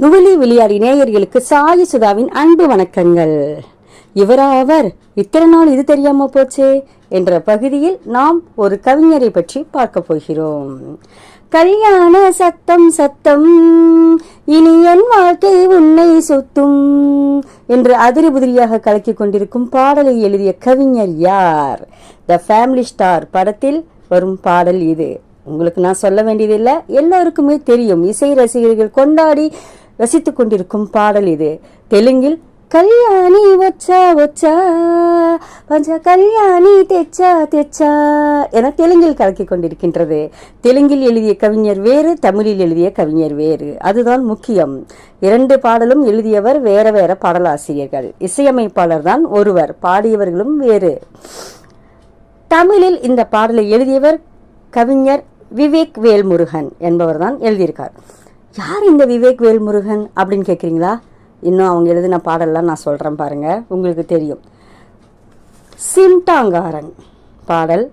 நுவலி விளையாடி நேயர்களுக்கு சாயி சுதாவின் அன்பு வணக்கங்கள். இவரா அவர்? இத்தனை நாள் இது தெரியாம போச்சே? என்ற பகுதியில் நாம் ஒரு கவிஞரை பற்றி பார்க்க போகிறோம். கல்யாண சத்தம் சத்தம் இனி என் வாழ்க்கை உன்னை சுத்தும் என்று அதிரி புதிரியாக கலக்கிக் கொண்டிருக்கும் பாடலை எழுதிய கவிஞர் யார்? த ஃபேமிலி ஸ்டார் படத்தில் வரும் பாடல் இது. உங்களுக்கு நான் சொல்ல வேண்டியதில்லை. எல்லோருக்குமே தெரியும். இசை ரசிகர்கள் கொண்டாடி ரசித்துக் கொண்டிருக்கும் பாடல் இது. தெலுங்கில் கல்யாணி ஒச்சா ஒச்சா பஞ்ச கல்யாணி தெச்சா தெச்சா என தெலுங்கில் கலக்கிக் கொண்டிருக்கின்றது. தெலுங்கில் எழுதிய கவிஞர் வேறு தமிழில் எழுதிய கவிஞர் வேறு. அதுதான் முக்கியம். இரண்டு பாடலும் எழுதியவர் வேற வேற பாடலாசிரியர்கள். இசையமைப்பாளர் தான் ஒருவர் பாடியவர்களும் வேறு. தமிழில் இந்த பாடலை எழுதியவர் கவிஞர் விவேக் வேல்முருகன் என்பவர் தான் எழுதியிருக்கார். யார் இந்த விவேக் வேல்முருகன் அப்படின்னு கேட்குறீங்களா இன்னும் அவங்க எழுதின பாடல்லாம் நான் சொல்கிறேன் பாருங்க. உங்களுக்கு தெரியும். சிம்டாங்காரன் பாடல்.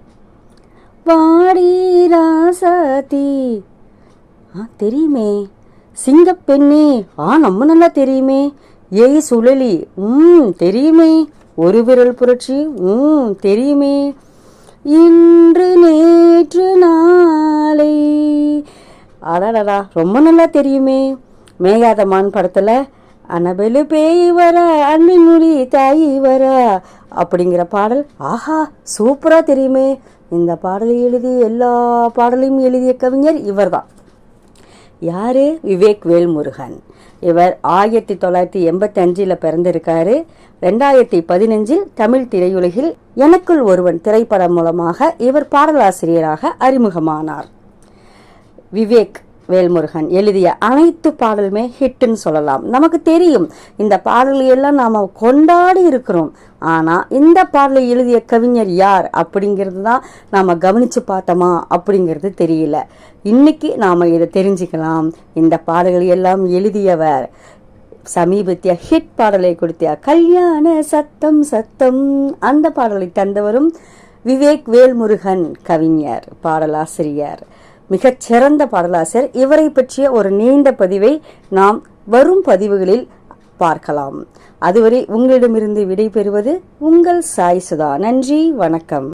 வாடி ராசதி ஆ தெரியுமே. சிங்கப்பெண்ணே. ஆ நம்ம நல்லா தெரியுமே. ஏய் சுழலி. ம் தெரியுமே. ஒரு விரல் புரட்சி. ம் தெரியுமே. இன்று அடடடா ரொம்ப நல்லா தெரியுமே. மேகாதமான் படத்தில் அனபெலு பேய் வர அன்பின் மொழி தாயி வர அப்படிங்கிற பாடல். ஆஹா சூப்பராக தெரியுமே. இந்த பாடலை எழுதி எல்லா பாடலையும் எழுதிய கவிஞர் இவர்தான். யாரு? விவேக் வேல்முருகன். இவர் ஆயிரத்தி தொள்ளாயிரத்தி எண்பத்தி அஞ்சில் பிறந்திருக்காரு. ரெண்டாயிரத்தி பதினஞ்சில் தமிழ் திரையுலகில் எனக்குள் ஒருவன் திரைப்படம் மூலமாக இவர் பாடலாசிரியராக அறிமுகமானார். விவேக் வேல்முருகன் எழுதிய அனைத்து பாடலுமே ஹிட்னு சொல்லலாம். நமக்கு தெரியும் இந்த பாடல்கள் எல்லாம் நாம் கொண்டாடி இருக்கிறோம். ஆனால் இந்த பாடலை எழுதிய கவிஞர் யார் அப்படிங்கிறது தான் நாம் கவனித்து பார்த்தோமா அப்படிங்கிறது தெரியல. இன்னைக்கு நாம் இதை தெரிஞ்சுக்கலாம். இந்த பாடல்களை எல்லாம் எழுதியவர் சமீபத்திய ஹிட் பாடலை கொடுத்த கல்யாண சத்தம் சத்தம் அந்த பாடலை தந்தவரும் விவேக் வேல்முருகன் கவிஞர் பாடலாசிரியர். மிகச்சிறந்த பாடலாசர் பாடலாசிரியர். இவரை பற்றிய ஒரு நீண்ட பதிவை நாம் வரும் பதிவுகளில் பார்க்கலாம். அதுவரை உங்களிடமிருந்து விடைபெறுவது உங்கள் சாய் சுதா. நன்றி வணக்கம்.